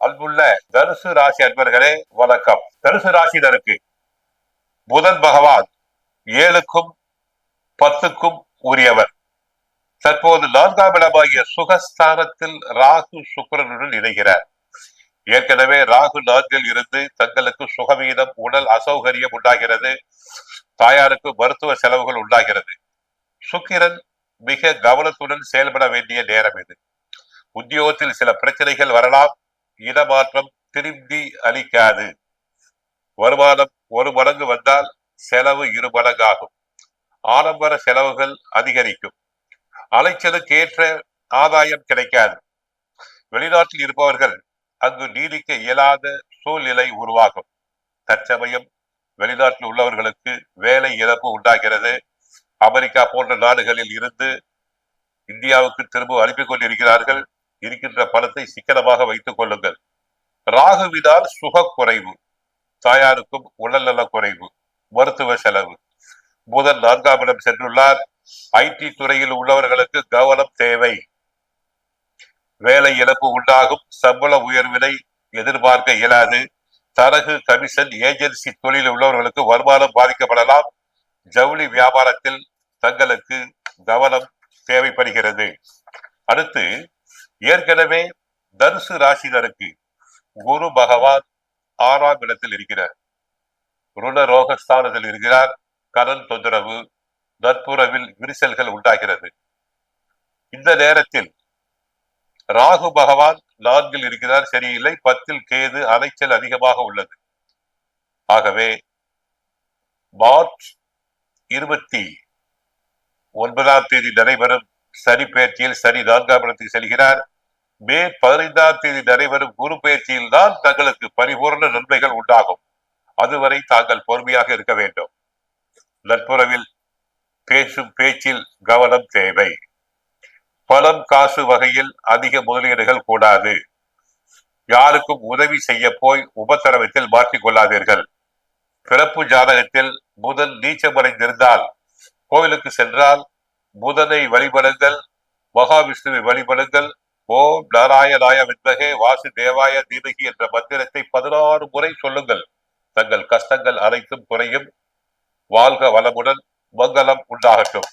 அன்புள்ள தனுசு ராசி அன்பர்களே வணக்கம். தனுசு ராசினருக்கு புதன் பகவான் ஏழுக்கும் பத்துக்கும் உரியவர். தற்போது நான்காம் இடமாகிய சுகஸ்தானத்தில் ராகு சுக்கிரனுடன் இணைகிறார். ஏற்கனவே ராகு நான்கில் இருந்து தங்களுக்கு சுகவீனம் உடல் அசௌகரியம் உண்டாகிறது. தாயாருக்கு மருத்துவ செலவுகள் உண்டாகிறது. சுக்கிரன் மிக கவனத்துடன் செயல்பட வேண்டிய நேரம் இது. உத்தியோகத்தில் சில பிரச்சனைகள் வரலாம். இடமாற்றம் திரும்பி அளிக்காது. வருமானம் ஒரு மடங்கு வந்தால் செலவு இரு மடங்காகும். ஆடம்பர செலவுகள் அதிகரிக்கும். அலைச்சலுக்கு ஏற்ற ஆதாயம் கிடைக்காது. வெளிநாட்டில் இருப்பவர்கள் அங்கு நீடிக்க இயலாத சூழ்நிலை உருவாகும். தற்சமயம் வெளிநாட்டில் உள்ளவர்களுக்கு வேலை இழப்பு உண்டாகிறது. அமெரிக்கா போன்ற நாடுகளில் இருந்து இந்தியாவுக்கு திரும்ப அனுப்பி கொண்டிருக்கிறார்கள். இருக்கின்ற பணத்தை சிக்கனமாக வைத்துக் கொள்ளுங்கள். ராகுவினால் சுக குறைவு தாயாருக்கும் உடல்நல குறைவு மருத்துவ செலவு. புதன் நான்காம் இடம் சென்றுள்ளார். ஐடி துறையில் உள்ளவர்களுக்கு கவனம் தேவை. வேலை இழப்பு உண்டாகும். சம்பள உயர்வினை எதிர்பார்க்க இயலாது. தரகு கமிஷன் ஏஜென்சி தொழில் உள்ளவர்களுக்கு வருமானம் பாதிக்கப்படலாம். ஜவுளி வியாபாரத்தில் தங்களுக்கு கவனம் தேவைப்படுகிறது. அடுத்து ஏற்கனவே தனுசு ராசினருக்கு குரு பகவான் ஆறாம் இடத்தில் இருக்கிறார். ருண ரோகஸ்தானத்தில் இருக்கிறார். கடன் தொந்தரவு நட்புறவில் விரிசல்கள் உண்டாகிறது. இந்த நேரத்தில் ராகு பகவான் நான்கில் இருக்கிறார். சரியில்லை. பத்தில் கேது அலைச்சல் அதிகமாக உள்ளது. ஆகவே மார்ச் இருபத்தி ஒன்பதாம் தேதி நடைபெறும் சனி பயிற்சியில் சனி நான்காம் இடத்துக்கு செல்கிறார். மே பதினைந்தாம் தேதி நடைபெறும் குரு பயிற்சியில் தான் தங்களுக்கு பரிபூர்ண நன்மைகள் உண்டாகும். அதுவரை தாங்கள் பொறுமையாக இருக்க வேண்டும். நட்புறவில் பேசும் பேச்சில் கவனம் தேவை. பணம் காசு வகையில் அதிக முதலீடுகள் கூடாது. யாருக்கும் உதவி செய்ய போய் உபத்திரவத்தில் மாற்றிக் கொள்ளாதீர்கள். பிறப்பு ஜாதகத்தில் புதன் நீச்சமடைந்திருந்தால் கோவிலுக்கு சென்றால் புதனை வழிபடுங்கள் மகாவிஷ்ணுவை வழிபடுங்கள். ஓம் நாராயணாய வித்மகே வாசு தேவாய தீமகி என்ற மந்திரத்தை பதினாறு முறை சொல்லுங்கள். தங்கள் கஷ்டங்கள் அனைத்தும் குறையும். வாழ்க வளமுடன் மங்களம் உண்டாகட்டும்.